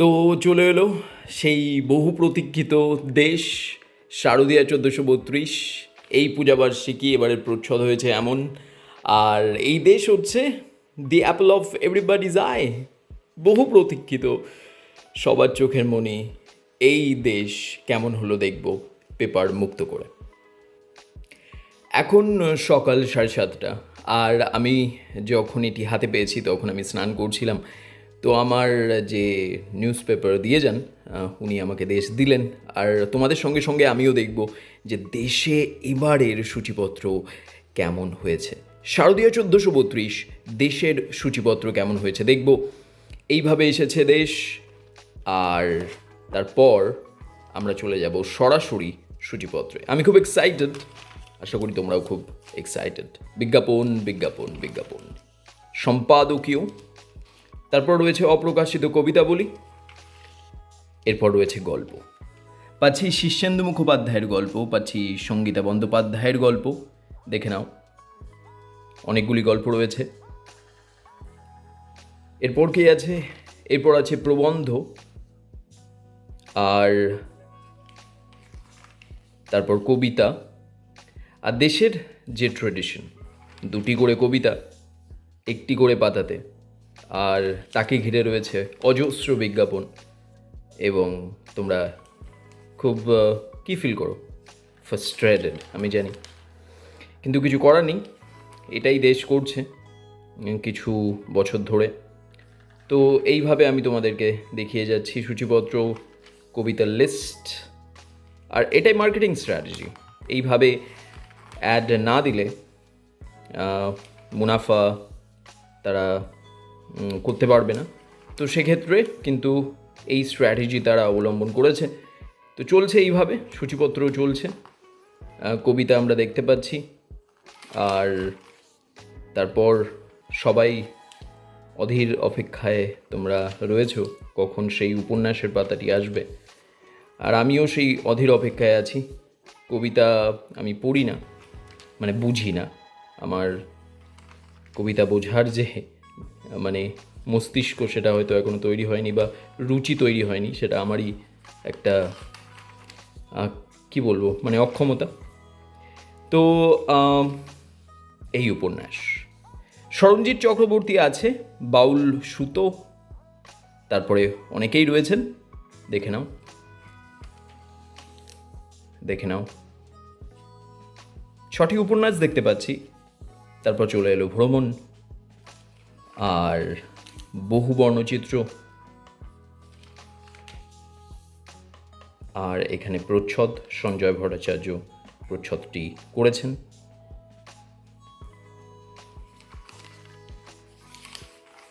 তো চলে এলো সেই বহু প্রতীক্ষিত দেশ, শারদীয়া চোদ্দোশো বত্রিশ। এই পূজাবার্ষিকী এবারে প্রচ্ছদ হয়েছে এমন। আর এই দেশ হচ্ছে the apple of everybody's eye বহু প্রতীক্ষিত সবার চোখের মনি এই দেশ কেমন হলো দেখব পেপার মুক্ত করে। এখন সকাল সাড়ে সাতটা। আর আমি যখন এটি হাতে পেয়েছি তখন আমি স্নান করছিলাম। তো আমার যে নিউজ পেপার দিয়ে যান উনি আমাকে দেশ দিলেন। আর তোমাদের সঙ্গে সঙ্গে আমিও দেখব যে দেশে এবারের সূচিপত্র কেমন হয়েছে। শারদীয় চোদ্দোশো বত্রিশ, দেশের সূচিপত্র কেমন হয়েছে দেখব। এইভাবে এসেছে দেশ। আর তারপর আমরা চলে যাব সরাসরি সূচিপত্রে। আমি খুব এক্সাইটেড আশা করি তোমরাও খুব এক্সাইটেড বিজ্ঞাপন বিজ্ঞাপন বিজ্ঞাপন। সম্পাদকীয় তারপর রয়েছে অপ্রকাশিত কবিতা বলি এরপর রয়েছে গল্প। পাচ্ছি শীর্ষেন্দু মুখোপাধ্যায়ের গল্প, পাচ্ছি সঙ্গীতা বন্দ্যোপাধ্যায়ের গল্প। দেখে নাও, অনেকগুলি গল্প রয়েছে। এরপর কি আছে? এরপর আছে প্রবন্ধ। আর তারপর কবিতা। আর দেশের যে ট্রেডিশন দুটি করে কবিতা, একটি করে পাতাতে। আর তাকে ঘিরে রয়েছে অজস্র বিজ্ঞাপন এবং তোমরা খুব কি ফিল করো? ফার্স্ট্রেটেড আমি জানি। কিন্তু কিছু করার নেই। এটাই দেশ করছে কিছু বছর ধরে। তো এইভাবে আমি তোমাদেরকে দেখিয়ে যাচ্ছি সূচিপত্র কবিতার লিস্ট আর এটাই মার্কেটিং স্ট্র্যাটেজি এইভাবে অ্যাড না দিলে মুনাফা, তারা করতে পারবে না। তো সেক্ষেত্রে কিন্তু এই স্ট্র্যাটেজি তারা অবলম্বন করেছে। তো চলছে এইভাবে, সূচিপত্রও চলছে। কবিতা আমরা দেখতে পাচ্ছি। আর তারপর সবাই অধীর অপেক্ষায় তোমরা রয়েছো, কখন সেই উপন্যাসের পাতাটি আসবে। আর আমিও সেই অধীর অপেক্ষায় আছি। কবিতা আমি পড়ি না মানে বুঝি না। আমার কবিতা বোঝার যে মানে মস্তিষ্ক সেটা হয়তো এখনও তৈরি হয়নি বা রুচি তৈরি হয়নি, সেটা আমারই একটা কি বলব মানে অক্ষমতা। তো এই উপন্যাস। সরঞ্জিৎ চক্রবর্তী আছে, বাউল সুতো, তারপরে অনেকেই রয়েছেন, দেখে নাও। দেখে নাও। ছটি উপন্যাস দেখতে পাচ্ছি, তারপর চলে এলো ভ্রমণ। আর বহু বর্ণচিত্র। আর এখানে প্রচ্ছদ, সঞ্জয় ভট্টাচার্য প্রচ্ছদটি করেছেন।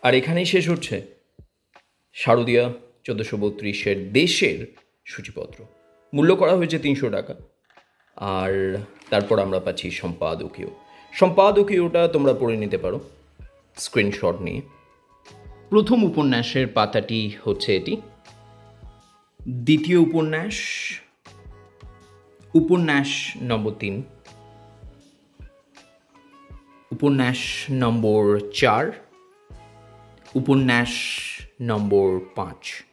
আর এখানেই শেষ হচ্ছে শারদীয়া চোদ্দোশো বত্রিশের দেশের সূচিপত্র। মূল্য করা হয়েছে তিনশো টাকা। আর তারপর আমরা পাচ্ছি সম্পাদকীয়। সম্পাদকীয়টা তোমরা পড়ে নিতে পারো। স্ক্রিনশট নিয়ে। প্রথম উপন্যাসের পাতাটি হচ্ছে এটি। দ্বিতীয় উপন্যাস উপন্যাস নম্বর তিন। উপন্যাস নম্বর চার উপন্যাস নম্বর পাঁচ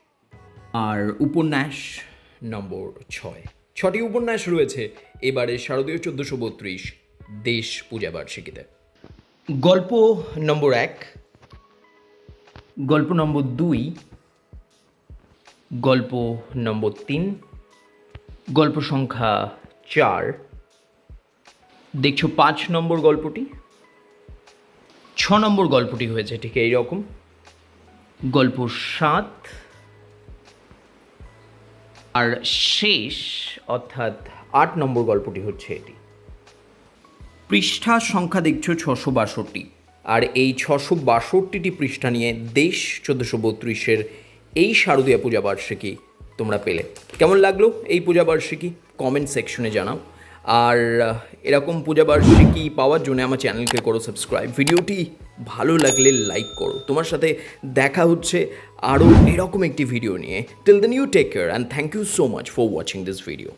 আর উপন্যাস নম্বর ছয়। ছটি উপন্যাস রয়েছে। এবারে শারদীয় চোদ্দোশো বত্রিশ দেশ পূজাবার্ষিকীতে গল্প নম্বর এক। গল্প নম্বর দুই। গল্প নম্বর তিন। গল্প সংখ্যা চার। দেখছ পাঁচ নম্বর গল্পটি? ছ নম্বর গল্পটি হয়েছে ঠিক এই রকম গল্প সাত। আর শেষ অর্থাৎ আট নম্বর গল্পটি হচ্ছে এটি। পৃষ্ঠা সংখ্যা দেখছ ছশো বাষট্টি। আর এই ছশো বাষট্টিটি পৃষ্ঠা নিয়ে দেশ চোদ্দোশো বত্রিশের এই শারদীয়া পূজা বার্ষিকী তোমরা পেলে। কেমন লাগল এই পূজা বার্ষিকী? কমেন্ট সেকশনে জানাও। আর এরকম পূজা বার্ষিকী পাওয়ার জন্য আমার চ্যানেলকে করো সাবস্ক্রাইব ভিডিওটি ভালো লাগলে লাইক করো। তোমার সাথে দেখা হচ্ছে আরও এরকম একটি ভিডিও নিয়ে। Till then you take care and thank you so much for watching this video